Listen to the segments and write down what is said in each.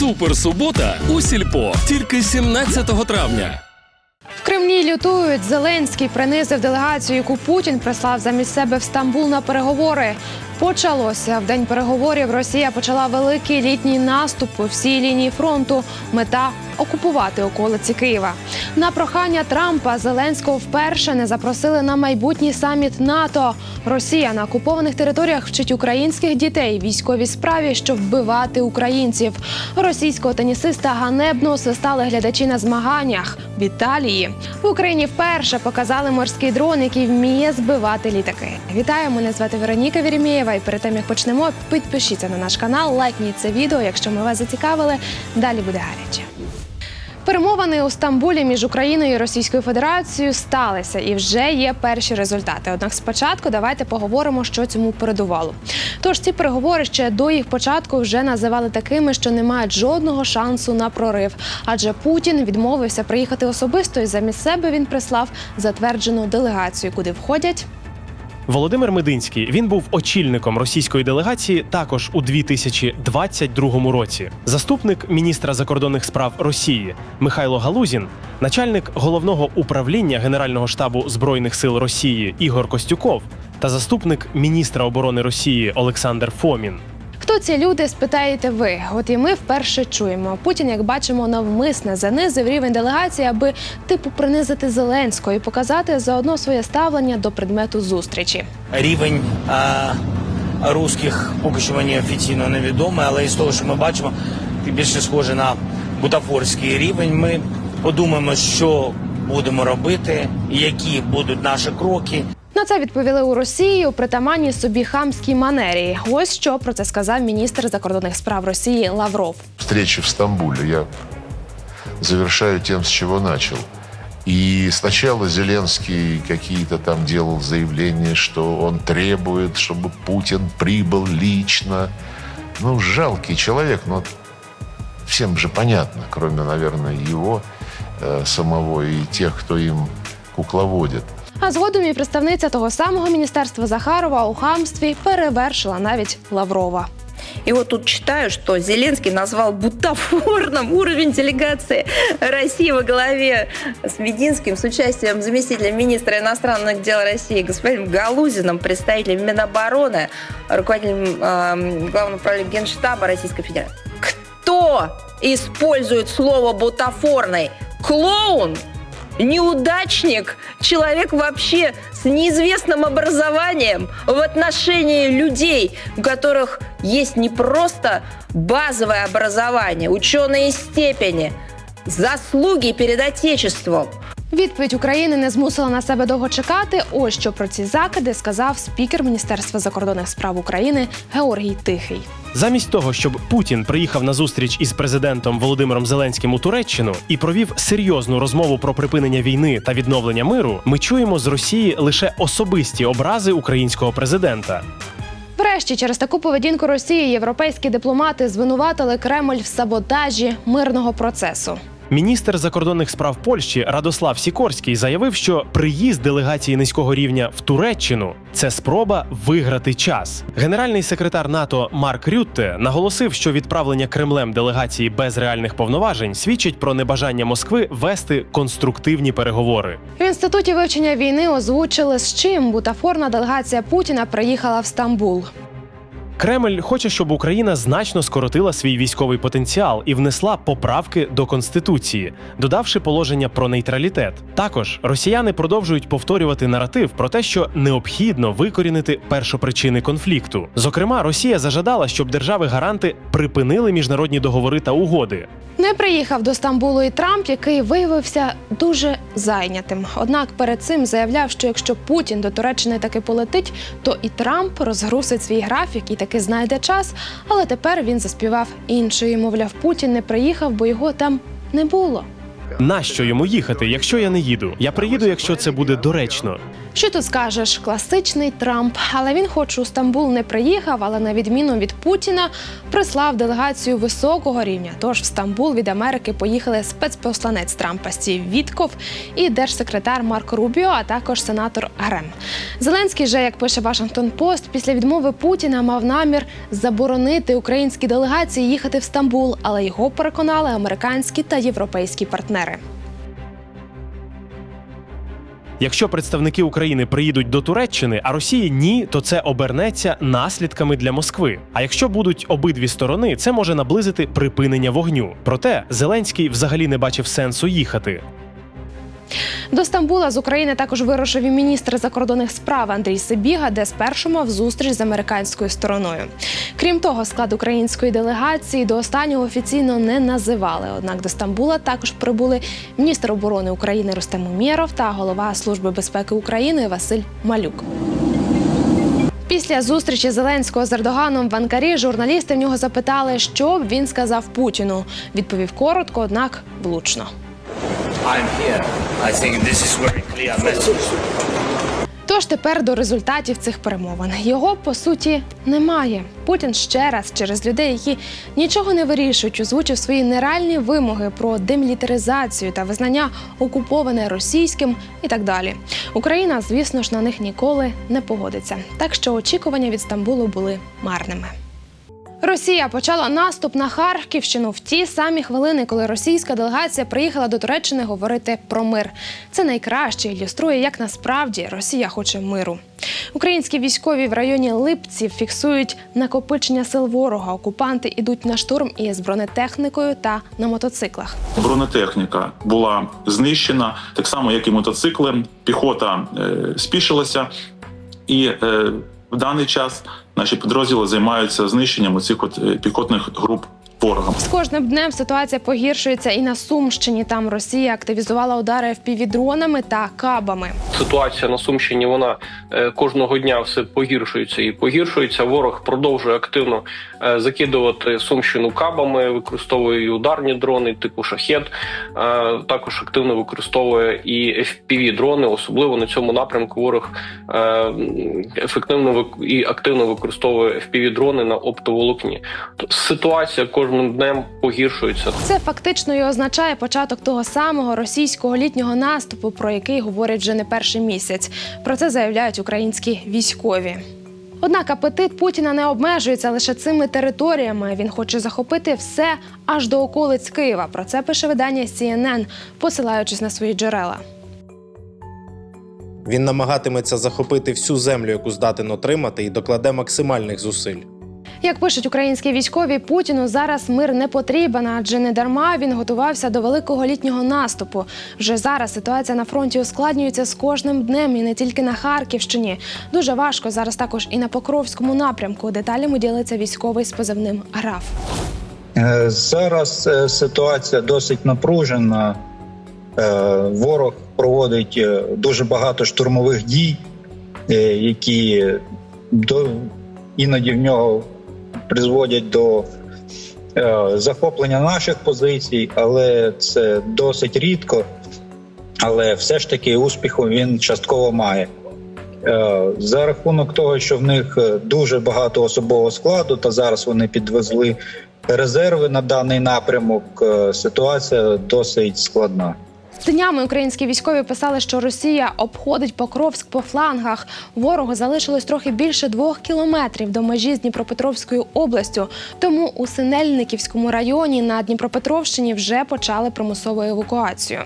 Суперсубота у сільпо тільки 17 травня. В Кремлі лютують. Зеленський принизив делегацію, яку Путін прислав замість себе в Стамбул на переговори. Почалося в день переговорів. Росія почала великий літній наступ по всій лінії фронту. Мета окупувати околиці Києва. На прохання Трампа Зеленського вперше не запросили на майбутній саміт НАТО. Росія на окупованих територіях вчить українських дітей військовій справі, щоб вбивати українців. Російського тенісиста ганебно свистали глядачі на змаганнях в Італії. В Україні вперше показали морський дрон, який вміє збивати літаки. Вітаю, мене звати Вероніка Вірімєєва. І перед тим як почнемо, підпишіться на наш канал, лайкніть це відео, якщо ми вас зацікавили. Далі буде гаряче. Перемовини у Стамбулі між Україною і Російською Федерацією сталися і вже є перші результати. Однак спочатку давайте поговоримо, що цьому передувало. Тож ці переговори ще до їх початку вже називали такими, що не мають жодного шансу на прорив. Адже Путін відмовився приїхати особисто, і замість себе він прислав затверджену делегацію, куди входять Володимир Мединський він був очільником російської делегації також у 2022 році. Заступник міністра закордонних справ Росії Михайло Галузін, начальник головного управління Генерального штабу збройних сил Росії Ігор Костюков та заступник міністра оборони Росії Олександр Фомін. Хто ці люди, спитаєте ви? От і ми вперше чуємо. Путін, як бачимо, навмисне занизив рівень делегації, аби типу принизити Зеленського і показати заодно своє ставлення до предмету зустрічі. рівень а, русських поки що мені офіційно невідомий, але із того, що ми бачимо, більше схоже на бутафорський рівень. Ми подумаємо, що будемо робити, які будуть наші кроки. На це відповіли у Росії у притаманній собі хамській манері. Ось що про це сказав міністр закордонних справ Росії Лавров. встречи в Стамбуле я завершаю тем, с чего начал. И сначала Зеленский какие-то там делал заявления, что он требует, чтобы Путин прибыл лично. Ну, жалкий человек, но всем же понятно, кроме, наверное, его э, самого и тех, кто им кукловодит. А згодом і представниця того самого міністерства Захарова у хамстві перевершила навіть Лаврова. И вот тут читаю, что Зеленский назвал бутафорным уровень делегации России во главе с Мединским с участием заместителя министра иностранных дел России господином Галузиным, представителем Минобороны, руководителем э, Главного управления Генштаба Российской Федерации. Кто использует слово бутафорный? Клоун? неудачник, человек вообще с неизвестным образованием в отношении людей, у которых есть не просто базовое образование, ученые степени, заслуги перед Отечеством. Відповідь України не змусила на себе довго чекати. Ось що про ці закиди сказав спікер Міністерства закордонних справ України Георгій Тихий. Замість того, щоб Путін приїхав на зустріч із президентом Володимиром Зеленським у Туреччину і провів серйозну розмову про припинення війни та відновлення миру, ми чуємо з Росії лише особисті образи українського президента. Врешті, через таку поведінку Росії європейські дипломати звинуватили Кремль в саботажі мирного процесу. Міністр закордонних справ Польщі Радослав Сікорський заявив, що приїзд делегації низького рівня в Туреччину це спроба виграти час. Генеральний секретар НАТО Марк Рютте наголосив, що відправлення Кремлем делегації без реальних повноважень свідчить про небажання Москви вести конструктивні переговори. В інституті вивчення війни озвучили, з чим бутафорна делегація Путіна приїхала в Стамбул. Кремль хоче, щоб Україна значно скоротила свій військовий потенціал і внесла поправки до конституції, додавши положення про нейтралітет. Також росіяни продовжують повторювати наратив про те, що необхідно викорінити першопричини конфлікту. Зокрема, Росія зажадала, щоб держави-гаранти припинили міжнародні договори та угоди. Не приїхав до Стамбулу і Трамп, який виявився дуже зайнятим. Однак перед цим заявляв, що якщо Путін до Туреччини таки полетить, то і Трамп розгрусить свій графік і таки знайде час. Але тепер він заспівав іншою. Мовляв, Путін не приїхав, бо його там не було. Нащо йому їхати, якщо я не їду? Я приїду, якщо це буде доречно. Що тут скажеш? Класичний Трамп. Але він, хоч у Стамбул не приїхав, але на відміну від Путіна, прислав делегацію високого рівня. Тож в Стамбул від Америки поїхали спецпосланець Трампа Стів Вітков і держсекретар Марко Рубіо, а також сенатор Грем. Зеленський же, як пише Вашингтон Пост, після відмови Путіна мав намір заборонити українській делегації їхати в Стамбул, але його переконали американські та європейські партнери. Якщо представники України приїдуть до Туреччини, а Росії ні, то це обернеться наслідками для Москви. А якщо будуть обидві сторони, це може наблизити припинення вогню. Проте Зеленський взагалі не бачив сенсу їхати. До Стамбула з України також вирушив і міністр закордонних справ Андрій Сибіга, де спершу мав зустріч з американською стороною. Крім того, склад української делегації до останнього офіційно не називали. Однак до Стамбула також прибули міністр оборони України Рустем Умєров та голова Служби безпеки України Василь Малюк. Після зустрічі Зеленського з Ердоганом в Анкарі журналісти в нього запитали, що б він сказав Путіну. Відповів коротко, однак влучно. I'm here. I think this is very clear message. Тож тепер до результатів цих перемовин його по суті немає. Путін ще раз через людей, які нічого не вирішують, озвучив свої нереальні вимоги про демілітаризацію та визнання окуповане російським і так далі. Україна, звісно ж, на них ніколи не погодиться. Так що очікування від Стамбулу були марними. Росія почала наступ на Харківщину в ті самі хвилини, коли російська делегація приїхала до Туреччини говорити про мир. Це найкраще ілюструє, як насправді Росія хоче миру. Українські військові в районі Липців фіксують накопичення сил ворога. Окупанти ідуть на штурм із бронетехнікою та на мотоциклах. Бронетехніка була знищена, так само як і мотоцикли. Піхота е, спішилася, і е, в даний час наші підрозділи займаються знищенням цих от е, піхотних груп ворога. З кожним днем ситуація погіршується і на Сумщині. Там Росія активізувала удари FPV-дронами та кабами. ситуація на Сумщині вона е, кожного дня все погіршується і погіршується. Ворог продовжує активно е, закидувати Сумщину кабами, використовує і ударні дрони, типу шахет. Е, Також активно використовує і fpv дрони, особливо на цьому напрямку. Ворог ефективно і активно використовує fpv дрони на оптоволокні. Ситуація кожним днем погіршується. Це фактично і означає початок того самого російського літнього наступу, про який говорять вже не перший місяць. Про це заявляють українські військові. Однак апетит Путіна не обмежується лише цими територіями. Він хоче захопити все аж до околиць Києва. Про це пише видання CNN, посилаючись на свої джерела. Він намагатиметься захопити всю землю, яку здатен отримати, і докладе максимальних зусиль. Як пишуть українські військові, Путіну зараз мир не потрібен, адже не дарма він готувався до великого літнього наступу. Вже зараз ситуація на фронті ускладнюється з кожним днем і не тільки на Харківщині. Дуже важко зараз також і на Покровському напрямку. Деталями ділиться військовий з позивним Граф. Е, Зараз е, ситуація досить напружена. Е, Ворог проводить дуже багато штурмових дій, які до, іноді в нього призводять до е, захоплення наших позицій, але це досить рідко. Але все ж таки успіху він частково має. Е, За рахунок того, що в них е, дуже багато особового складу, та зараз вони підвезли резерви на даний напрямок. Ситуація досить складна. Днями українські військові писали, що Росія обходить Покровськ по флангах. Ворогу залишилось трохи більше двох кілометрів до межі з Дніпропетровською областю. Тому у Синельниківському районі на Дніпропетровщині вже почали примусову евакуацію.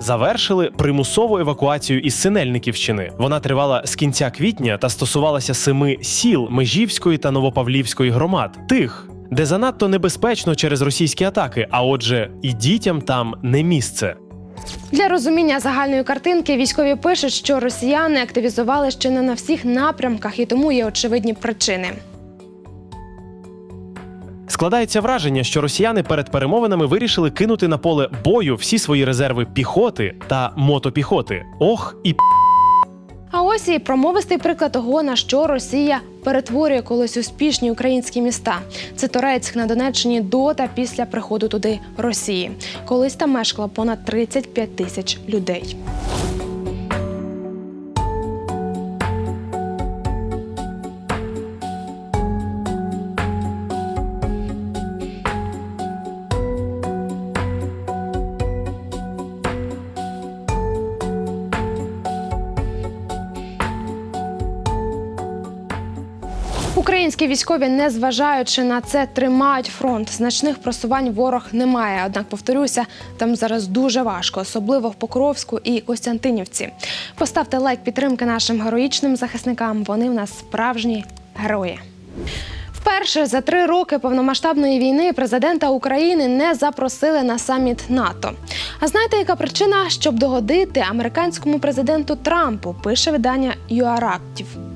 Завершили примусову евакуацію із Синельниківщини. Вона тривала з кінця квітня та стосувалася семи сіл Межівської та Новопавлівської громад, тих, де занадто небезпечно через російські атаки. А отже, і дітям там не місце. Для розуміння загальної картинки військові пишуть, що росіяни активізували ще не на всіх напрямках, і тому є очевидні причини. Складається враження, що росіяни перед перемовинами вирішили кинути на поле бою всі свої резерви піхоти та мотопіхоти. Ох і А ось і промовистий приклад того, на що Росія перетворює колись успішні українські міста. Це Торецьк на Донеччині до та після приходу туди Росії. Колись там мешкало понад 35 тисяч людей. Українські військові, не зважаючи на це, тримають фронт. Значних просувань ворог немає. Однак, повторюся, там зараз дуже важко, особливо в Покровську і Костянтинівці. Поставте лайк підтримки нашим героїчним захисникам. Вони в нас справжні герої. Вперше за три роки повномасштабної війни президента України не запросили на саміт НАТО. А знаєте, яка причина, щоб догодити американському президенту Трампу? Пише видання UAractive.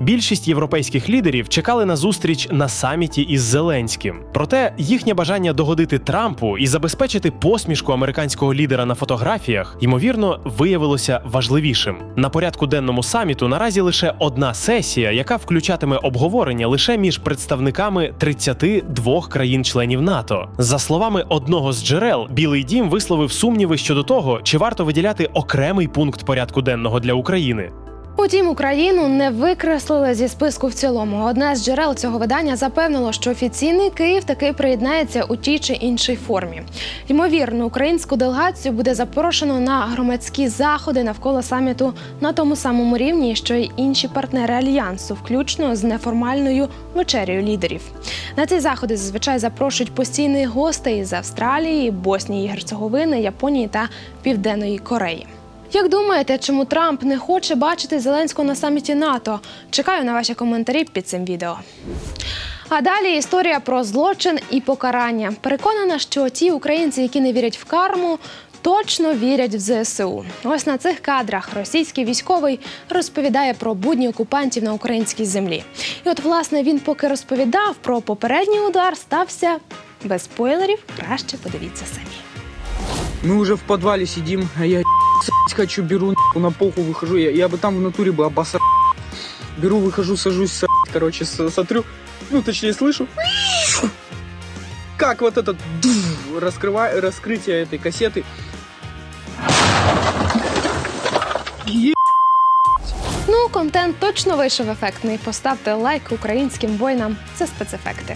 Більшість європейських лідерів чекали на зустріч на саміті із Зеленським. Проте їхнє бажання догодити Трампу і забезпечити посмішку американського лідера на фотографіях, ймовірно, виявилося важливішим. На порядку денному саміту наразі лише одна сесія, яка включатиме обговорення лише між представниками 32 країн-членів НАТО. За словами одного з джерел, Білий Дім висловив сумніви щодо того, чи варто виділяти окремий пункт порядку денного для України. Утім, Україну не викреслили зі списку в цілому. Одне з джерел цього видання запевнило, що офіційний Київ таки приєднається у тій чи іншій формі. Ймовірно, українську делегацію буде запрошено на громадські заходи навколо саміту на тому самому рівні, що й інші партнери альянсу, включно з неформальною вечерею лідерів. На ці заходи зазвичай запрошують постійних гостей з Австралії, Боснії і Герцеговини, Японії та Південної Кореї. Як думаєте, чому Трамп не хоче бачити Зеленського на саміті НАТО? Чекаю на ваші коментарі під цим відео. А далі історія про злочин і покарання. Переконана, що ті українці, які не вірять в карму, точно вірять в ЗСУ. Ось на цих кадрах російський військовий розповідає про будні окупантів на українській землі. І от, власне, він поки розповідав про попередній удар, стався без спойлерів. Краще подивіться самі. Мы уже в подвале сидим, а я с**ть хочу, беру нахуй, на полку выхожу, я, я бы там в натуре бы обосрал. Беру, выхожу, сажусь, с**ть, короче, с- смотрю, ну, точнее, слышу, как вот этот дув, раскрывай, раскрытие этой кассеты. Е- Ну, контент точно вийшов ефектний. Поставте лайк українським воїнам. Це спецефекти.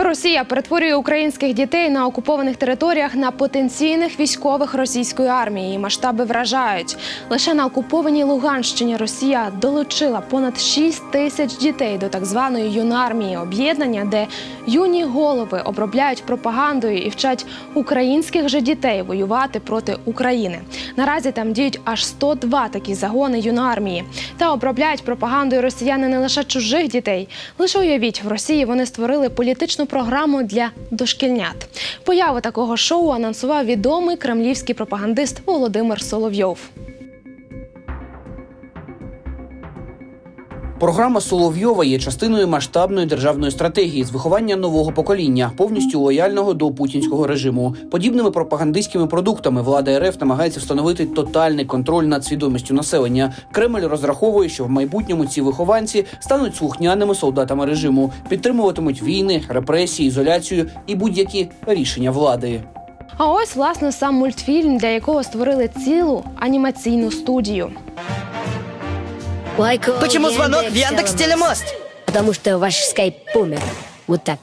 Росія перетворює українських дітей на окупованих територіях на потенційних військових російської армії. Масштаби вражають. Лише на окупованій Луганщині Росія долучила понад 6 тисяч дітей до так званої юнармії об'єднання, де юні голови обробляють пропагандою і вчать українських же дітей воювати проти України. Наразі там діють аж 102 такі загони юнармії. Та обробляють пропагандою росіяни не лише чужих дітей. Лише уявіть, в Росії вони створили політичну програму для дошкільнят. Появу такого шоу анонсував відомий кремлівський пропагандист Володимир Соловйов. Програма Соловйова є частиною масштабної державної стратегії з виховання нового покоління, повністю лояльного до путінського режиму. Подібними пропагандистськими продуктами влада РФ намагається встановити тотальний контроль над свідомістю населення. Кремль розраховує, що в майбутньому ці вихованці стануть слухняними солдатами режиму, підтримуватимуть війни, репресії, ізоляцію і будь-які рішення влади. А ось власне сам мультфільм, для якого створили цілу анімаційну студію. Почему звонок в Яндекс Телемост? Потому что ваш скайп умер. Вот так.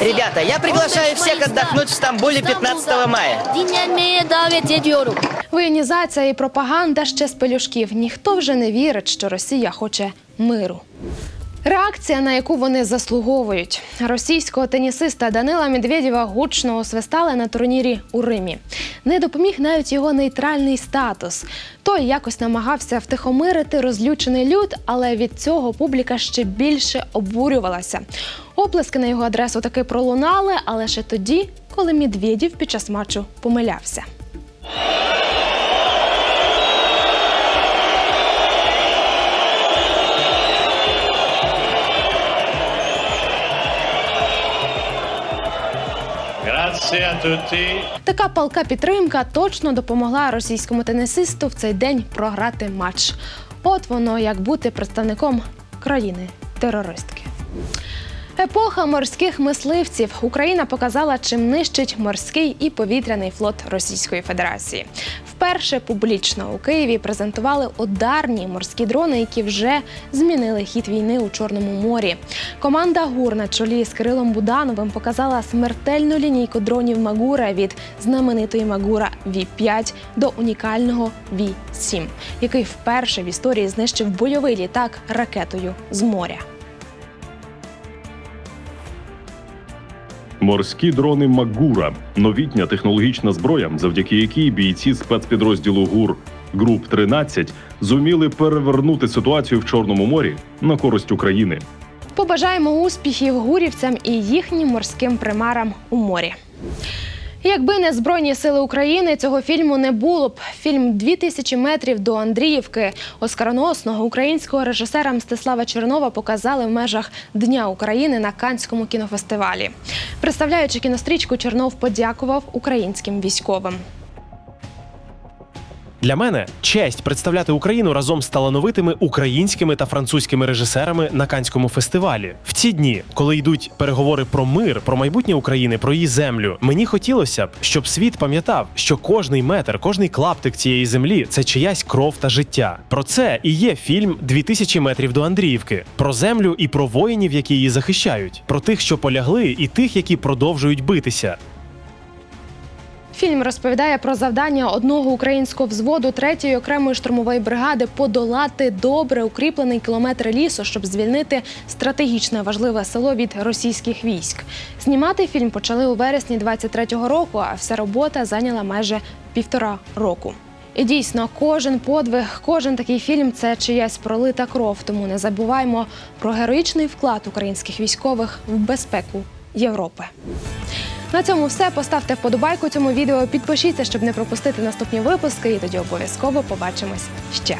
Ребята, я приглашаю всех отдохнуть в Стамбуле 15 мая. Воєнізація і пропаганда ще з пелюшків. Ніхто вже не вірить, що Росія хоче миру. Реакція, на яку вони заслуговують, російського тенісиста Данила Медведєва гучно освистали на турнірі у Римі. Не допоміг навіть його нейтральний статус. Той якось намагався втихомирити розлючений люд, але від цього публіка ще більше обурювалася. Оплески на його адресу таки пролунали, але ще тоді, коли Медведєв під час матчу помилявся. Така палка підтримка точно допомогла російському тенісисту в цей день програти матч. От воно як бути представником країни-терористки. Епоха морських мисливців Україна показала, чим нищить морський і повітряний флот Російської Федерації. Вперше публічно у Києві презентували ударні морські дрони, які вже змінили хід війни у Чорному морі. Команда ГУР на чолі з Кирилом Будановим показала смертельну лінійку дронів Магура від знаменитої Магура Ві-5 до унікального Ві-7, який вперше в історії знищив бойовий літак ракетою з моря. Морські дрони Магура новітня технологічна зброя, завдяки якій бійці спецпідрозділу ГУР Груп 13 зуміли перевернути ситуацію в Чорному морі на користь України. Побажаємо успіхів гурівцям і їхнім морським примарам у морі. Якби не Збройні сили України, цього фільму не було б. Фільм «2000 метрів до Андріївки оскароносного українського режисера Мстислава Чернова показали в межах Дня України на Канському кінофестивалі. Представляючи кінострічку, Чернов подякував українським військовим. Для мене честь представляти Україну разом з талановитими українськими та французькими режисерами на Канському фестивалі. В ці дні, коли йдуть переговори про мир, про майбутнє України, про її землю, мені хотілося б, щоб світ пам'ятав, що кожний метр, кожний клаптик цієї землі це чиясь кров та життя. Про це і є фільм «2000 метрів до Андріївки, про землю і про воїнів, які її захищають, про тих, що полягли, і тих, які продовжують битися. Фільм розповідає про завдання одного українського взводу третьої окремої штурмової бригади подолати добре укріплений кілометр лісу, щоб звільнити стратегічно важливе село від російських військ. Знімати фільм почали у вересні 23-го року, а вся робота зайняла майже півтора року. І дійсно, кожен подвиг, кожен такий фільм це чиясь пролита кров. Тому не забуваймо про героїчний вклад українських військових в безпеку Європи. На цьому все. Поставте вподобайку цьому відео, підпишіться, щоб не пропустити наступні випуски, і тоді обов'язково побачимось ще.